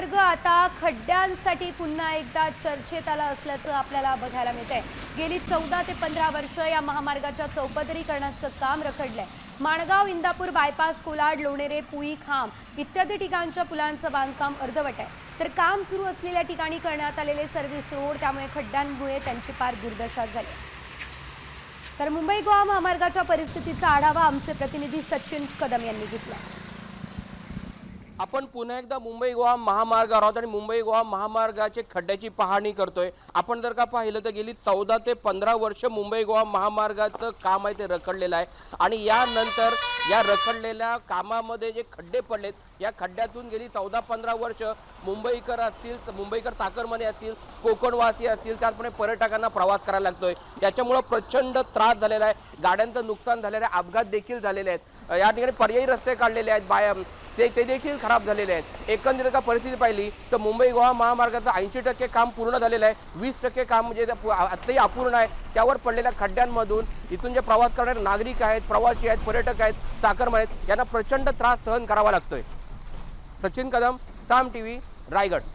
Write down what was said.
महामार्ग आता खड्ड्यांसाठी पुन्हा एकदा चर्चेत आला असल्याचं आपल्याला बघायला मिळत आहे गेली चौदा ते पंधरा वर्ष या महामार्गाच्या चौपदरीकरणाचं काम रखडलंय. माणगाव इंदापूर बायपास कोलाड लोणेरे पुई खांब इत्यादी ठिकाणच्या पुलांचं बांधकाम अर्धवट आहे. तर काम सुरू असलेल्या ठिकाणी करण्यात आलेले सर्व्हिस रोड त्यामुळे खड्ड्यांमुळे त्यांची पार दुर्दशा झाली. तर मुंबई गोवा महामार्गाच्या परिस्थितीचा आढावा आमचे प्रतिनिधी सचिन कदम यांनी घेतला. आपण पुन्हा एकदा मुंबई गोवा महामार्गावर आहोत आणि मुंबई गोवा महामार्गाचे खड्ड्याची पाहणी करतोय. आपण जर का पाहिलं तर गेली चौदा ते पंधरा वर्ष मुंबई गोवा महामार्गाचं काम आहे ते रखडलेलं आहे. आणि यानंतर या रखडलेल्या कामामध्ये जे खड्डे पडलेत या खड्ड्यातून गेली चौदा पंधरा वर्ष मुंबईकर असतील मुंबईकर चाकरमाने असतील कोकणवासी असतील त्याचप्रमाणे पर्यटकांना प्रवास करायला लागतोय. याच्यामुळं प्रचंड त्रास झालेला आहे. गाड्यांचं नुकसान झालेलं आहे. अपघात देखील झालेले आहेत. या ठिकाणी पर्यायी रस्ते काढलेले आहेत. बाय ते ते देखील खराब झालेले आहेत. एकंदरीत का परिस्थिती पाहिली तर मुंबई गोवा महामार्गाचं ऐंशी टक्के काम पूर्ण झालेलं आहे. वीस टक्के काम म्हणजे ते आत्ताही अपूर्ण आहे. त्यावर पडलेल्या खड्ड्यांमधून इथून जे प्रवास करणारे नागरिक आहेत प्रवासी आहेत पर्यटक आहेत चाकरमाने आहेत यांना प्रचंड त्रास सहन करावा लागतोय. Sachin Kadam Saam T V Raigad.